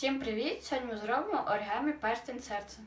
Всім привіт! Сьогодні ми зробимо оригамі перстень серця.